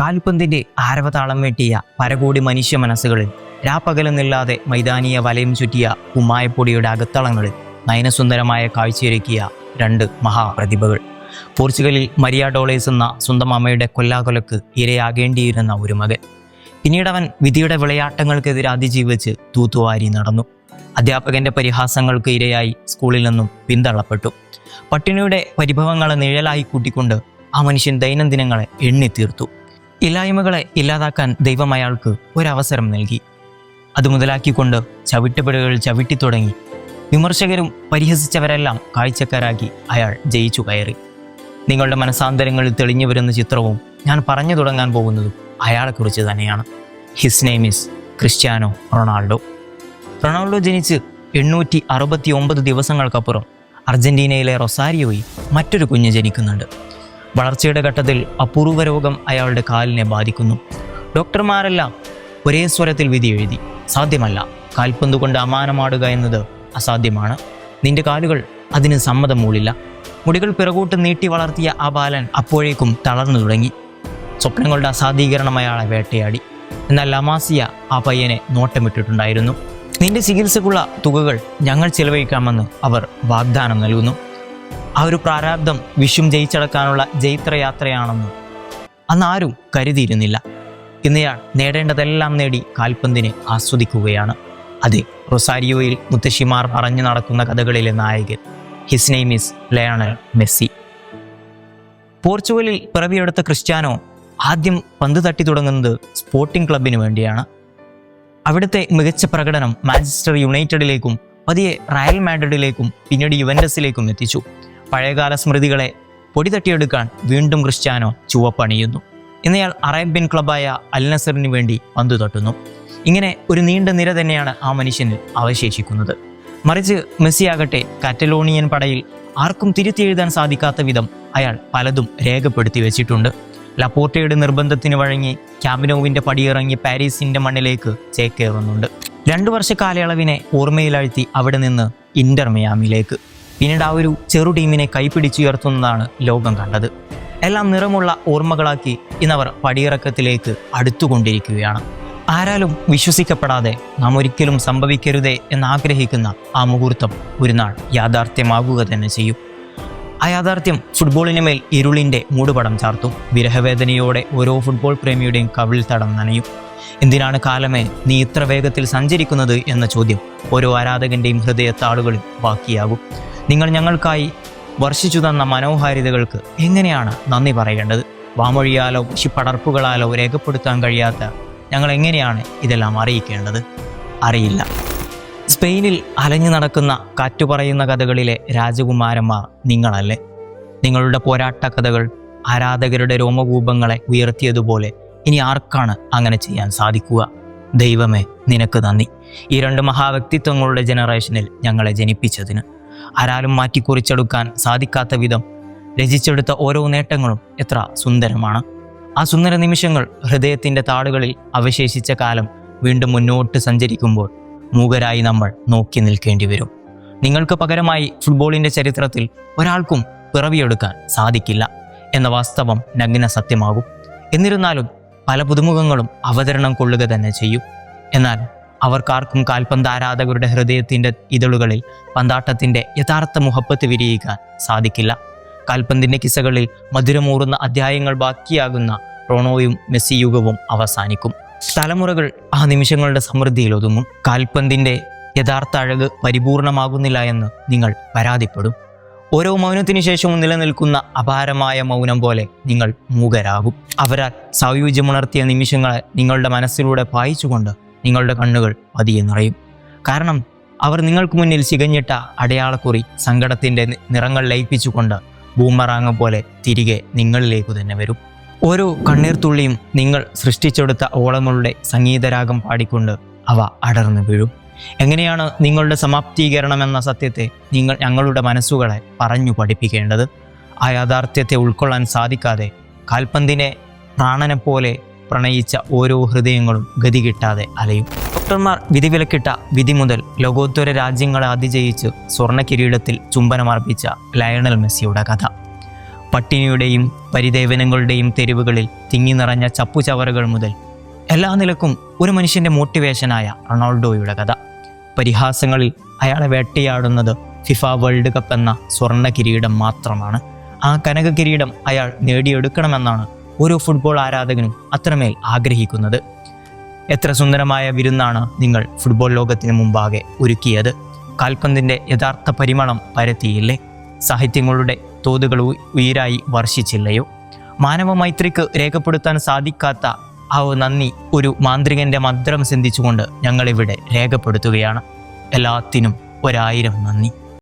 കാൽപന്തിന്റെ ആരവതാളം വെട്ടിയ പരകോടി മനുഷ്യ മനസ്സുകളിൽ രാപ്പകലെന്നില്ലാതെ മൈതാനീയ വലയം ചുറ്റിയ കുമ്മായപ്പൊടിയുടെ അകത്തളങ്ങളിൽ നയനസുന്ദരമായ കാഴ്ചയൊരുക്കിയ രണ്ട് മഹാപ്രതിഭകൾ. പോർച്ചുഗലിൽ മരിയ ഡോളേസ് എന്ന സ്വന്തം അമ്മയുടെ കൊല്ലാകൊലക്ക് ഇരയാകേണ്ടിയിരുന്ന ഒരു മകൻ. പിന്നീട് അവൻ വിധിയുടെ വിളയാട്ടങ്ങൾക്കെതിരെ അതിജീവിച്ച് തൂത്തുവാരി നടന്നു. അധ്യാപകന്റെ പരിഹാസങ്ങൾക്ക് ഇരയായി സ്കൂളിൽ നിന്നും പിന്തള്ളപ്പെട്ടു. പട്ടിണിയുടെ പരിഭവങ്ങളെ നിഴലായി കൂട്ടിക്കൊണ്ട് ആ മനുഷ്യൻ ദൈനംദിനങ്ങളെ എണ്ണിത്തീർത്തു. ഇല്ലായ്മകളെ ഇല്ലാതാക്കാൻ ദൈവം അയാൾക്ക് ഒരവസരം നൽകി. അത് മുതലാക്കിക്കൊണ്ട് ചവിട്ടുപിഴകൾ ചവിട്ടി തുടങ്ങി. വിമർശകരും പരിഹസിച്ചവരെല്ലാം കാഴ്ചക്കാരാക്കി അയാൾ ജയിച്ചു കയറി. നിങ്ങളുടെ മനസാന്തരങ്ങളിൽ തെളിഞ്ഞു വരുന്ന ചിത്രവും ഞാൻ പറഞ്ഞു തുടങ്ങാൻ പോകുന്നതും അയാളെക്കുറിച്ച് തന്നെയാണ്. His name is Cristiano Ronaldo. Ronaldo ജനിച്ച് എണ്ണൂറ്റി അറുപത്തി ഒമ്പത് ദിവസങ്ങൾക്കപ്പുറം അർജന്റീനയിലെ റൊസാരിയോയിൽ മറ്റൊരു കുഞ്ഞ് ജനിക്കുന്നുണ്ട്. വളർച്ചയുടെ ഘട്ടത്തിൽ അപൂർവ രോഗം അയാളുടെ കാലിനെ ബാധിക്കുന്നു. ഡോക്ടർമാരെല്ലാം ഒരേ സ്വരത്തിൽ വിധി എഴുതി സാധ്യമല്ല. കാൽപന്ത് കൊണ്ട് അമാനമാടുക എന്നത് അസാധ്യമാണ്. നിന്റെ കാലുകൾ അതിന് സമ്മതം മൂളില്ല മുടികൾ പിറകോട്ട് നീട്ടി വളർത്തിയ ആ ബാലൻ അപ്പോഴേക്കും തളർന്നു തുടങ്ങി. സ്വപ്നങ്ങളുടെ അസാധീകരണം അയാളെ വേട്ടയാടി. എന്നാൽ ലമാസിയ ആ പയ്യനെ നോട്ടമിട്ടിട്ടുണ്ടായിരുന്നു. നിന്റെ ചികിത്സക്കുള്ള തുകകൾ ഞങ്ങൾ ചിലവഴിക്കാമെന്ന് അവർ വാഗ്ദാനം നൽകുന്നു. ആ ഒരു പ്രാരാബ്ദം വിഷും ജയിച്ചടക്കാനുള്ള ജൈത്രയാത്രയാണെന്ന് അന്ന് ആരും കരുതിയിരുന്നില്ല. ഇന്നയാൾ നേടേണ്ടതെല്ലാം നേടി കാൽപന്തിനെ ആസ്വദിക്കുകയാണ്. അതെ റൊസാരിയോയിൽ മുത്തശ്ശിമാർ പറഞ്ഞു നടക്കുന്ന കഥകളിലെ നായകൻ. His name is Lionel Messi പോർച്ചുഗലിൽ പിറവിയെടുത്ത ക്രിസ്ത്യാനോ ആദ്യം പന്ത് തട്ടി തുടങ്ങുന്നത് സ്പോർട്ടിംഗ് ക്ലബിന് വേണ്ടിയാണ്. അവിടുത്തെ മികച്ച പ്രകടനം മാഞ്ചസ്റ്റർ യുണൈറ്റഡിലേക്കും പതിയെ റയൽ മാഡ്രിഡിലേക്കും പിന്നീട് യുവൻഡസിലേക്കും എത്തിച്ചു. പഴയകാല സ്മൃതികളെ പൊടിതട്ടിയെടുക്കാൻ വീണ്ടും ക്രിസ്ത്യാനോ ചുവപ്പണിയുന്നു. ഇന്നയാൾ അറേബ്യൻ ക്ലബായ അൽ നസറിന് വേണ്ടി പന്തു തട്ടുന്നു. ഇങ്ങനെ ഒരു നീണ്ട നിര തന്നെയാണ് ആ മനുഷ്യനിൽ അവശേഷിക്കുന്നത്. മറിച്ച് മെസ്സിയാകട്ടെ കാറ്റലോണിയൻ പടയിൽ ആർക്കും തിരുത്തി എഴുതാൻ സാധിക്കാത്ത വിധം അയാൾ പലതും രേഖപ്പെടുത്തി വെച്ചിട്ടുണ്ട്. ലപ്പോർട്ടയുടെ നിർബന്ധത്തിന് വഴങ്ങി ക്യാബിനോവിന്റെ പടിയിറങ്ങി പാരീസിന്റെ മണ്ണിലേക്ക് ചേക്കേറുന്നുണ്ട്. രണ്ടു വർഷ കാലയളവിനെ ഓർമ്മയിലാഴ്ത്തി അവിടെ നിന്ന് ഇന്റർ മിയാമിലേക്ക്. പിന്നീട് ആ ഒരു ചെറു ടീമിനെ കൈപ്പിടിച്ചുയർത്തുന്നതാണ് ലോകം കണ്ടത്. എല്ലാം നിറമുള്ള ഓർമ്മകളാക്കി ഇന്നവർ പടിയിറക്കത്തിലേക്ക് അടുത്തുകൊണ്ടിരിക്കുകയാണ്. ആരാലും വിശ്വസിക്കപ്പെടാതെ നാം ഒരിക്കലും സംഭവിക്കരുതേ എന്നാഗ്രഹിക്കുന്ന ആ മുഹൂർത്തം ഒരു നാൾ യാഥാർത്ഥ്യമാകുക തന്നെ ചെയ്യും. ആ യാഥാർത്ഥ്യം ഫുട്ബോളിന് മേൽ ഇരുളിന്റെ മൂടുപടം ചാർത്തും. വിരഹവേദനയോടെ ഓരോ ഫുട്ബോൾ പ്രേമിയുടെയും കവിൾ തടം നനയും. എന്തിനാണ് കാലമേ നീ ഇത്ര വേഗത്തിൽ സഞ്ചരിക്കുന്നത് എന്ന ചോദ്യം ഓരോ ആരാധകന്റെയും ഹൃദയത്താളുകളിൽ ബാക്കിയാകും. നിങ്ങൾ ഞങ്ങൾക്കായി വർഷിച്ചു തന്ന മനോഹാരിതകൾക്ക് എങ്ങനെയാണ് നന്ദി പറയേണ്ടത്? വാമൊഴിയാലോ പടർപ്പുകളാലോ രേഖപ്പെടുത്താൻ കഴിയാത്ത ഞങ്ങൾ എങ്ങനെയാണ് ഇതെല്ലാം അറിയിക്കേണ്ടത്? അറിയില്ല. സ്പെയിനിൽ അലഞ്ഞു നടക്കുന്ന കാറ്റു പറയുന്ന കഥകളിലെ രാജകുമാരന്മാർ നിങ്ങളല്ലേ? നിങ്ങളുടെ പോരാട്ട കഥകൾ ആരാധകരുടെ രോമകൂപങ്ങളെ ഉയർത്തിയതുപോലെ ഇനി ആർക്കാണ് അങ്ങനെ ചെയ്യാൻ സാധിക്കുക? ദൈവമേ നിനക്ക് നന്ദി. ഈ രണ്ട് മഹാവ്യക്തിത്വങ്ങളുടെ ജനറേഷനിൽ ഞങ്ങളെ ജനിപ്പിച്ചതിന്. ആരാലും മാറ്റിക്കുറിച്ചെടുക്കാൻ സാധിക്കാത്ത വിധം രചിച്ചെടുത്ത ഓരോ നേട്ടങ്ങളും എത്ര സുന്ദരമാണ്. ആ സുന്ദര നിമിഷങ്ങൾ ഹൃദയത്തിന്റെ താടുകളിൽ അവശേഷിച്ച കാലം വീണ്ടും മുന്നോട്ട് സഞ്ചരിക്കുമ്പോൾ മൂകരായി നമ്മൾ നോക്കി നിൽക്കേണ്ടി വരും. നിങ്ങൾക്ക് പകരമായി ഫുട്ബോളിന്റെ ചരിത്രത്തിൽ ഒരാൾക്കും പിറവിയെടുക്കാൻ സാധിക്കില്ല എന്ന വാസ്തവം നഗ്ന സത്യമാകും. എന്നിരുന്നാലും പല പുതുമുഖങ്ങളും അവതരണം കൊള്ളുക തന്നെ ചെയ്യും. എന്നാൽ അവർക്കാർക്കും കാൽപന്ത് ആരാധകരുടെ ഹൃദയത്തിന്റെ ഇതളുകളിൽ പന്താട്ടത്തിന്റെ യഥാർത്ഥ മുഹപ്പത്ത് വിരിയിക്കാൻ സാധിക്കില്ല. കാൽപന്തിന്റെ കിസകളിൽ മധുരമൂറുന്ന അധ്യായങ്ങൾ ബാക്കിയാകുന്ന റോണോയും മെസ്സി യുഗവും അവസാനിക്കും. തലമുറകൾ ആ നിമിഷങ്ങളുടെ സമൃദ്ധിയിൽ ഒതുങ്ങും. കാൽപന്തിന്റെ യഥാർത്ഥ അഴക് പരിപൂർണമാകുന്നില്ല എന്ന് നിങ്ങൾ പരാതിപ്പെടും. ഓരോ മൗനത്തിനു ശേഷവും നിലനിൽക്കുന്ന അപാരമായ മൗനം പോലെ നിങ്ങൾ മൂകരാകും. അവരാൽ സായുജ്യമുണർത്തിയ നിമിഷങ്ങളെ നിങ്ങളുടെ മനസ്സിലൂടെ പായിച്ചുകൊണ്ട് നിങ്ങളുടെ കണ്ണുകൾ പതിയെ നിറയും. കാരണം അവർ നിങ്ങൾക്ക് മുന്നിൽ ചികഞ്ഞിട്ട അടയാളക്കുറി സങ്കടത്തിന്റെ നിറങ്ങൾ ലയിപ്പിച്ചുകൊണ്ട് ബൂമറാങ് പോലെ തിരികെ നിങ്ങളിലേക്ക് തന്നെ വരും. ഓരോ കണ്ണീർത്തുള്ളിയും നിങ്ങൾ സൃഷ്ടിച്ചെടുത്ത ഓളങ്ങളുടെ സംഗീതരാഗം പാടിക്കൊണ്ട് അവ അടർന്നു വീഴും. എങ്ങനെയാണ് നിങ്ങളുടെ സമാപ്തീകരണം എന്ന സത്യത്തെ നിങ്ങൾ ഞങ്ങളുടെ മനസ്സുകളെ പറഞ്ഞു പഠിപ്പിക്കേണ്ടത്? ആ യാഥാർത്ഥ്യത്തെ ഉൾക്കൊള്ളാൻ സാധിക്കാതെ കാൽപന്തിനെ പ്രാണനെപ്പോലെ പ്രണയിച്ച ഓരോ ഹൃദയങ്ങളും ഗതി കിട്ടാതെ അലയും. ഡോക്ടർമാർ വിധിവിലക്കിട്ട വിധി മുതൽ ലോകോത്തര രാജ്യങ്ങളെ അതിജയിച്ച് സ്വർണ കിരീടത്തിൽ ചുംബനമർപ്പിച്ച ലയണൽ മെസ്സിയുടെ കഥ. പട്ടിണിയുടെയും പരിദേവനങ്ങളുടെയും തെരുവുകളിൽ തിങ്ങി നിറഞ്ഞ ചപ്പുചവറുകൾ മുതൽ എല്ലാ നിലക്കും ഒരു മനുഷ്യന്റെ മോട്ടിവേഷനായ റൊണാൾഡോയുടെ കഥ. പരിഹാസങ്ങളിൽ അയാളെ വേട്ടയാടുന്നത് ഫിഫ വേൾഡ് കപ്പ് എന്ന സ്വർണ കിരീടം മാത്രമാണ്. ആ കനക കിരീടം അയാൾ നേടിയെടുക്കണമെന്നാണ് ഓരോ ഫുട്ബോൾ ആരാധകനും അത്രമേൽ ആഗ്രഹിക്കുന്നത്. എത്ര സുന്ദരമായ വിരുന്നാണ് നിങ്ങൾ ഫുട്ബോൾ ലോകത്തിന് മുമ്പാകെ ഒരുക്കിയത്. കാൽപന്തിന്റെ യഥാർത്ഥ പരിമളം പരത്തിയില്ലേ? സാഹിത്യങ്ങളുടെ തോതുകൾ ഉയരായി വർഷിച്ചില്ലയോ? മാനവ മൈത്രിക്ക് രേഖപ്പെടുത്താൻ സാധിക്കാത്ത ആ നന്ദി ഒരു മാന്ത്രികന്റെ മന്ത്രം ചിന്തിച്ചുകൊണ്ട് ഞങ്ങളിവിടെ രേഖപ്പെടുത്തുകയാണ്. എല്ലാത്തിനും ഒരായിരം നന്ദി.